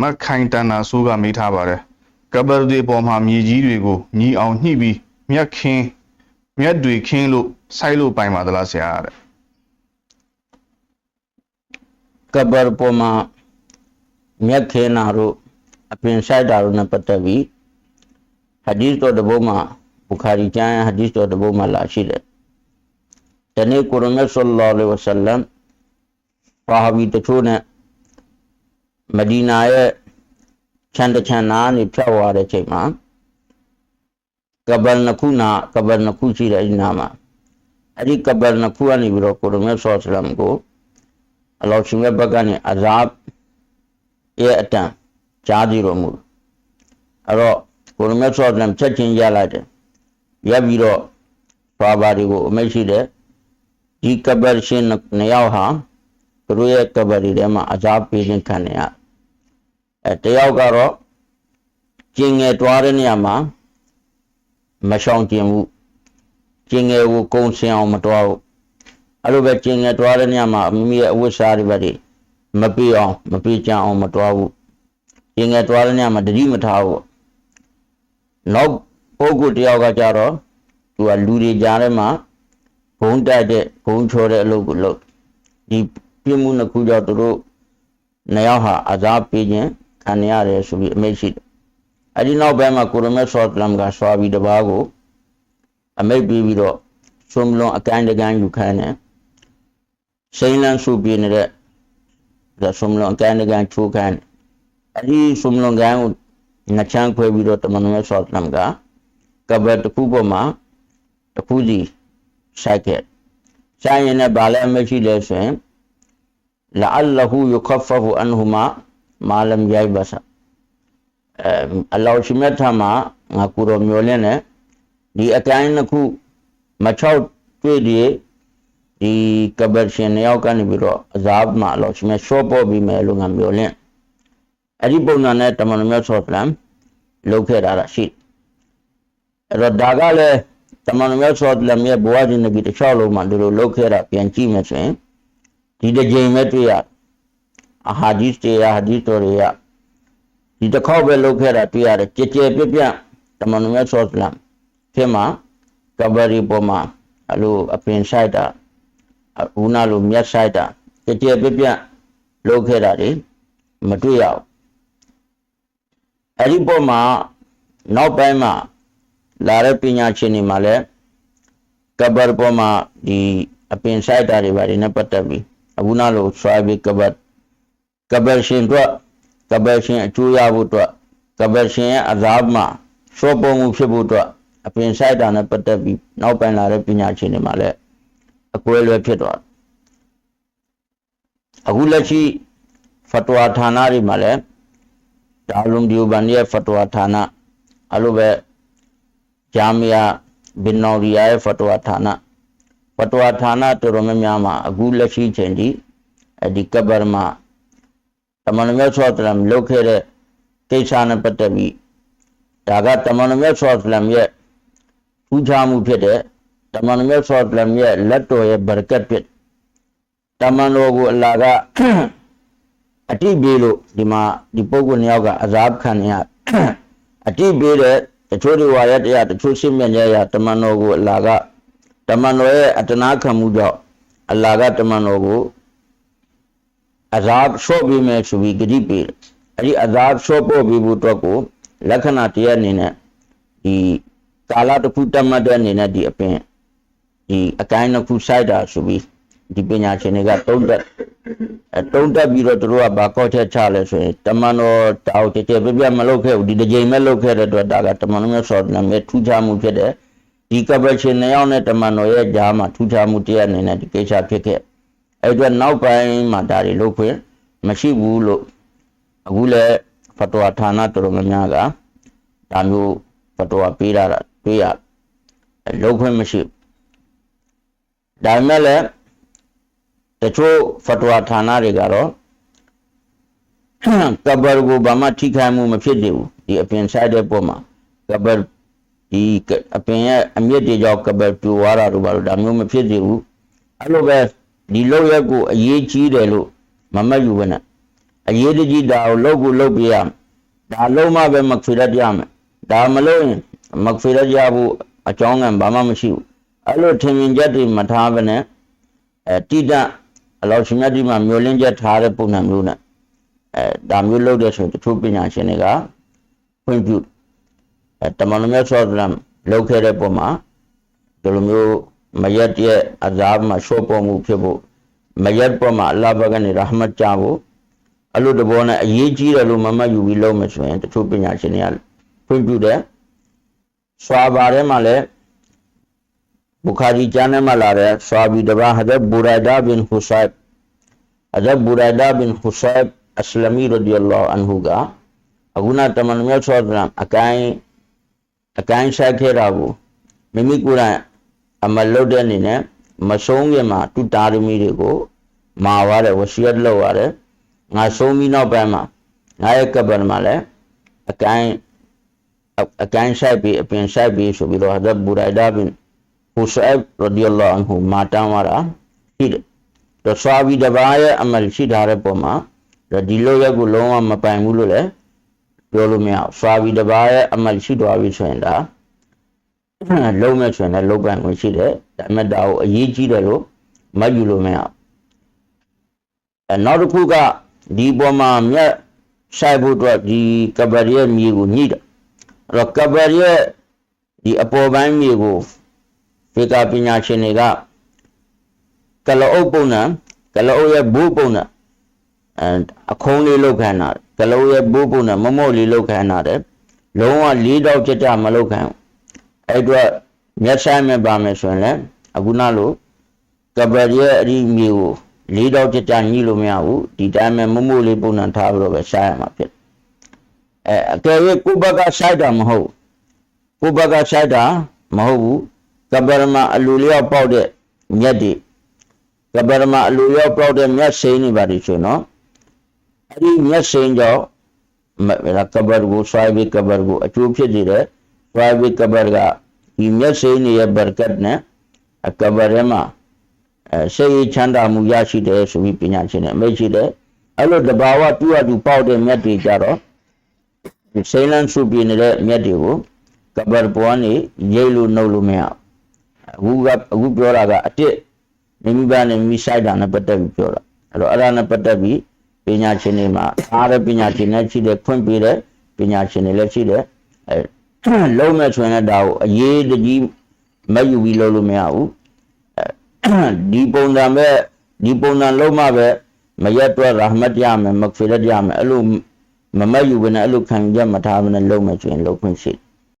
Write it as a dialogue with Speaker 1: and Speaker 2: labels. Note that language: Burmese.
Speaker 1: မတ်ခိုင်တန်နာဆိုးကမေးထားပါတယ်ကဘရဒီပေါ်မှာမြေကြီးတွေကိုညီအောင်ညှိပြီးမြက်ခင်းမြက်တွေခင်းလို့ဆိုက်လို့ပိုင်ပါသလားဆရာတဲ့
Speaker 2: ကဘရပေါ်မှာမြက်ခဲနာတို့အပင်ဆိုင်တာတို့နဲ့ပတ်သက်ပြီးဟာဒီသ်တော်တစ်ပုဒ်မှာဘူခါရီကျမ်းဟာဒီသ်တော်တစ်ပုဒ်မှာလာရှိတယ်။တနေ့ကိုရမတ်ဆလ္လာလဟ်ဝဆလမ်ဘာဟာဘီတချို့နဲ့ မဒီနာရဲ့ချန်တချန်နာနေဖြတ်သွားတဲ့ချိန်မှာကဘရနှစ်ခုနာကဘရနှစ်ခုရှိတဲ့အဲဒီနာမှာအဲ့ဒီကဘရနှစ်ခုကနေပြီးတော့ကိုရမတ်ဆလ္လာလဟ်ဝဆလမ်ကိုအလောရှင်ရဲ့ဘက်ကနေအဇာဘ်ရဲ့အတန်ကြားကြည့်တော်မူအဲ့တော့ကိုရမတ်ဆော့လမ်ချက်ချင်းရလိုက်တယ်ရပ်ပြီးတော့ဘာဘာတွေကိုအမိတ်ရှိတယ်ဒီကဘရရှင်နှစ်ယောက်ဟာသူတို့ရဲ့ကဘရီထဲမှာအဇာဘ်ပေးခြင်းခံနေရ အဲတယောက်ကတော့ကျင်ငယ်တွားတဲ့နေရာမှာမရှောင်ကျင်ဘူးကျင်ငယ်ကိုကုံစင်အောင်မတွားဘူးအဲ့လိုပဲကျင်ငယ်တွားတဲ့ညမှာမိမိရဲ့အဝတ်စားတွေပဲဒီမပြေအောင်မပြေကြအောင်မတွားဘူးကျင်ငယ်တွားတဲ့ညမှာတတိမထားဘူးနောက်ပုဂ္ဂိုလ်တယောက်ကကြတော့သူကလူတွေကြားထဲမှာဘုံတက်တဲ့ဘုံချောတဲ့အလုပ်ကိုလုပ်ဒီပြစ်မှုနှစ်ခုကြောင့်သူတို့နှစ်ယောက်ဟာအစားပေးခြင်း ခံရရတယ်ဆိုပြီးအမိတ်ရှိတယ်အဲ့ဒီနောက်ပိုင်းမှာကိုရမတ်ဆော့တလမ်ကဆွာပြီးတပားကိုအမိတ်ပြီးပြီးတော့သုံးလုံးအကိုင်းတကိုင်းယူခိုင်းတယ်စိန်လန်းစုပြနေတဲ့ဒါဆုမလွန်ကန်တကန်ချိုးကန်အဲ့ဒီဆုမလွန်ကန်ကိုငချမ်းခွဲပြီးတော့တမန်တော်ဆော့လမ်ကကဘတ်တစ်ခုပေါ်မှာတစ်ခုစီဆိုင်ခဲ့ဆိုင်ရင်လည်းဗာလဲမရှိလဲဆိုရင်လာအလ္လာဟူယခဖဖူအန်ဟူမာမာလမ်ယိုင်ဘဆအဲအလ္လာဟ်ရှိမြတ်ထမှာငါကိုတော်မျောလင်းတယ်ဒီအကိုင်းတစ်ခုမချောက်တွေ့ဒီဒီကဘတ်ရှင်နှစ်ယောက်ကနေပြီးတော့အဇာဘ်မှာလို့ရှင်ရှော့ပေါ်ပြီးမယ်လို့ငါပြောလင့်အဲ့ဒီပုံစံနဲ့တမန်တော်မြတ်ဆောလမ်လုပ်ခဲ့တာရှိအဲ့တော့ဒါကလည်းတမန်တော်မြတ်ဆောလမ်ရဲ့ဘဝရှင်နဗီတစ်လျှောက်လုံးမှာဒီလိုလုပ်ခဲ့တာပြန်ကြည့်မယ်ဆိုရင်ဒီတစ်ကြိမ်ပဲတွေ့ရ အဟာဒီစ်တွေရဟာဒီစ်တွေရဒီတစ်ခေါက်ပဲလုပ်ခဲ့တာတွေ့ရတယ်ကြည်ကြဲပြပြတမန်တော်မြတ်ဆောလမ်ဖြစ်မှာကဘရီပေါ်မှာအဲ့လိုအပင်ဆိုင်တာအခုနလိုမြတ်ဆိုင်တာကြကြပြပြလုပ်ခဲ့တာတွေမတွေ့ရဘူးအဲ့ဒီပေါ်မှာနောက်ပိုင်းမှာလာတဲ့ပညာရှင်တွေမှာလည်းကဘတ်ပေါ်မှာဒီအပင်ဆိုင်တာတွေဘာတွေနဲ့ပတ်သက်ပြီးအခုနလိုဆွာဘီကဘတ် ကဘတ်ရှင်တို့ကဘတ်ရှင်အကျိုးရဖို့အတွက်ကဘတ်ရှင်ရဲ့အဇာဘ်မှာရှောပုံမှုဖြစ်ဖို့အတွက်အပင်ဆိုင်တာနဲ့ပတ်သက်ပြီးနောက်ပိုင်းလာတဲ့ပညာရှင်တွေမှာလည်းအကွဲလွဲဖြစ်သွားတယ်အခုလက်ရှိဖတ်ဝါဌာနတွေမှာလည်းဒါလုံဒီယိုဘန်ရဲ့ဖတ်ဝါဌာနအလိုပဲဂျာမီယာဘင်နော်ရီယာရဲ့ဖတ်ဝါဌာနဖတ်ဝါဌာနတော်တော်များများမှာအခုလက်ရှိချိန်ဒီအဲဒီကဘရမှာတ မန်တော်မြတ်ဆောတလမ်လုတ်ခဲ့တဲ့ကိစ္စနဲ့ပတ်သက်ပြီးဒါကတမန်တော်မြတ်ဆောတလမ်ရဲ့ထူးခြားမှုဖြစ်တဲ့တမန်တော်မြတ်ဆောလမ်ရဲ့လက်တော်ရဲ့ဘရကတ်ဖြစ်တမန်တော်ကိုအလာကအတိပေးလို့ဒီမှာဒီပုဂ္ဂိုလ်နှစ်ယောက်ကအဇာဘ်ခံရအတိပေးတဲ့တချို့တွေဝါရတရားတချို့ရှင်းမြတ်ရတမန်တော်ကိုအလာကတမန်တော်ရဲ့အတနာခံမှုကြောင့်အလာကတမန်တော်ကို အဇာဘ်ရှော့ပေးမယ်ဆိုပြီးဂတိပေးတယ်အဲ့ဒီအဇာဘ်ရှော့ပို့ပေးဖို့အတွက်ကိုလက္ခဏာတရားအနေနဲ့ဒီကာလတစ်ခုတတ်မှတ်တဲ့အနေနဲ့ဒီအပင်ဒီအကိုင်းတစ်ခုစိုက်တာဆိုပြီးဒီပညာရှင်တွေကတုံးတက်အဲတုံးတက်ပြီးတော့သူတို့ကဘာကောက်ချက်ချလဲဆိုရင်တမန်တော်တောက်တကယ်ပြပြမလုပ်ခဲ့ဘူးဒီတစ်ကြိမ်မဲ့လုပ်ခဲ့တဲ့အတွက်ဒါကတမန်တော်မြတ်ဆောနာမဲ့ထူးခြားမှုဖြစ်တဲ့ဒီကပ္ပရှင်နှစ်ယောက်နဲ့တမန်တော်ရဲ့ဂျားမှာထူးခြားမှုတရားအနေနဲ့ဒီကိစ္စဖြစ်ခဲ့ အဲအတွက်နောက်ပိုင်းမှာဒါတွေလုပ်ခွင့်မရှိဘူးလို့အခုလည်းဖတ်တော်ဌာနတော်တော်များများကဒါမျိုးဖတ်တော်ပေးတာတွေ့ရလုပ်ခွင့်မရှိဘူးဒါပေမဲ့လည်းတချို့ဖတ်ဝါဌာနတွေကတော့ကဘရကိုဘာမှထိခိုက်မှုမဖြစ်သေးဘူးဒီအပင်ဆိုင်တဲ့ပုံမှာကဘရဒီအပင်ရဲ့အမြင့်တွေကြောင့်ကဘရပြိုသွားတာတို့ဘာလို့ဒါမျိုးမဖြစ်သေးဘူးအဲ့လိုပဲ ဒီလောက်ရက်ကိုအရေးကြီးတယ်လို့မမတ်ယူဘဲနဲ့အရေးတကြီးဒါကိုလုပ်ကိုလုပ်ပြရမယ်ဒါလုံးမပဲမခွေရကြမယ်ဒါမလုပ်ရင်မခွေရကြဘူးအကြောင်းကဘာမှမရှိဘူးအဲ့လိုထင်မြင်ချက်တွေမထားဘဲနဲ့အဲတိတအလောရှင်မြတ်ဒီမှာမျိုးလင်းချက်ထားတဲ့ပုံစံမျိုးနဲ့အဲဒါမျိုးလုပ်တဲ့ဆိုရင်တချို့ပညာရှင်တွေကဖွင့်ပြအဲတမန်တော်မြတ်ဆောလမ်လုပ်ခဲ့တဲ့ပုံမှာဒီလိုမျိုး မရက်ရဲ့အဇာဘ်မှာရှော့ပေါ်မှုဖြစ်ဖို့မရက်ပေါ်မှာအလ္လာဟ်ဘက်ကနေရဟမတ်ကြဖို့အဲ့လိုတဘောနဲ့အရေးကြီးတယ်လို့မမတ်ယူပြီးလုပ်မယ်ဆိုရင်တချို့ပညာရှင်တွေကဖွင့်ပြတယ်ဆွာဘာထဲမှာလည်းဘူခါရီကျမ်းထဲမှာလာတဲ့ဆွာဘီတဘာဟဒ်ဘူရိုင်ဒါဘင်ဟူဆိုင်ဟဒ်ဘူရိုင်ဒါဘင်ဟူဆိုင်အစ္စလာမီရဒီအလာဟ်အန်ဟူကအခုနတမန်တော်မြတ်ဆောလမ်အကိုင်းအကိုင်းဆိုင်ခဲ့တာကိုမိမိကိုယ်တိုင် အမလုပ်တဲ့အနေနဲ့မဆုံးခင်မှာတူတာရမီတွေကိုမာသွားတယ်ဝရှိယတ်လုပ်ရတယ်ငါဆုံးပြီးနောက်ပိုင်းမှာငါရဲ့ကဘ်မှာလည်းအကိုင်းအအကိုင်းဆိုင်ပြီးအပြင်ဆိုင်ပြီးဆိုပြီးတော့ဟဒ်ဘူရိုင်ဒါဘင်ဟူဆိုင်ရဒီအလာဟ်အန်ဟူမာတန်းသွားတာရှိတယ်တော့ဆွာဘီတဘာရဲ့အမလ်ရှိထားတဲ့ပုံမှာတော့ဒီလိုရက်ကိုလုံးဝမပိုင်ဘူးလို့လည်းပြောလို့မရဘူးဆွာဘီတဘာရဲ့အမလ်ရှိသွားပြီဆိုရင်ဒါ လုံးမဲ့ဆိုရင်လည်းလုံးပိုင်ခွင့်ရှိတယ်ဒါပေမဲ့ဒါကိုအရေးကြီးတယ်လို့မတ်ယူလို့မရဘူးအဲနောက်တစ်ခုကဒီပေါ်မှာမြတ်ဆိုင်ဖို့အတွက်ဒီကဘရီရဲ့မြေကိုညှိတယ်အဲ့တော့ကဘရီရဲ့ဒီအပေါ်ပိုင်းမြေကိုဖေကာပညာရှင်တွေကကလအုပ်ပုံနဲ့ကလအုပ်ရဲ့ဘူးပုံနဲ့အဲအခုံးလေးလောက်ခံတာကလအုပ်ရဲ့ဘူးပုံနဲ့မမော့လေးလောက်ခံတာတယ်လုံးဝလေးတော့ကြကြမလောက်ခံဘူး အဲ့အတွက်မျက်ဆိုင်မဲ့ပါမယ်ဆိုရင်လည်းအခုနလိုကဘရီရဲ့အဒီမြေကိုလေးတော့ကြကြညှိလို့မရဘူးဒီတိုင်းမဲ့မမို့လေးပုံနဲ့ထားပြီးတော့ပဲရှားရမှာဖြစ်အဲအကယ်၍ကိုယ့်ဘက်ကရှိုက်တာမဟုတ်ကိုယ့်ဘက်ကရှိုက်တာမဟုတ်ဘူးကဘရမအလူလျောက်ပေါက်တဲ့မြက်တွေကဘရမအလူလျောက်ပေါက်တဲ့မြက်စိမ်းနေပါလိမ့်ဆိုနော်အဲ့ဒီမြက်စိမ်းကြောင့်မကဘရကိုဆွိုင်းပြီးကဘရကိုအကျိုးဖြစ်စေတဲ့ဆွိုင်းပြီးကဘရကဒီမြက်စိမ်းရဲ့ဘရကတ်နဲ့အကဘရမှာအဲစိတ် ရချမ်းသာမှုရရှိတယ်ဆိုပြီးပညာရှင်နဲ့အမိတ်ရှိတယ်အဲ့လိုတဘာဝတူအတူပေါက်တဲ့မြက်တွေကြတော့ဒီစိမ်းလန်းစုပြနေတဲ့မြက်တွေကိုကဘရပေါ်ကနေရိတ်လို့နှုတ်လို့မရဘူးအခုကအခုပြောတာကအတစ်မိမိဘာနဲ့မိဆိုင်တာနဲ့ပတ်သက်ပြီးပြောတာအဲ့တော့အဲ့ဒါနဲ့ပတ်သက်ပြီးပညာရှင်တွေမှာအားတဲ့ပညာရှင်တွေရှိတယ်ခွင့်ပေးတဲ့ပညာရှင်တွေလည်းရှိတယ်အဲ လုံးမဲ့ဆိုရင်လည်းဒါကိုအရေးတကြီးမယူပြီးလုပ်လို့မရဘူးဒီပုံစံပဲဒီပုံစံလုံးမပဲမရက်တော့ရဟမတ်ရမယ်မဂ်ဖီရတ်ရမယ်အဲ့လိုမမတ်ယူဘဲနဲ့အဲ့လိုခံကြမထားဘဲနဲ့လုံးမယ်ဆိုရင်လုံးခွင့်ရှိတယ်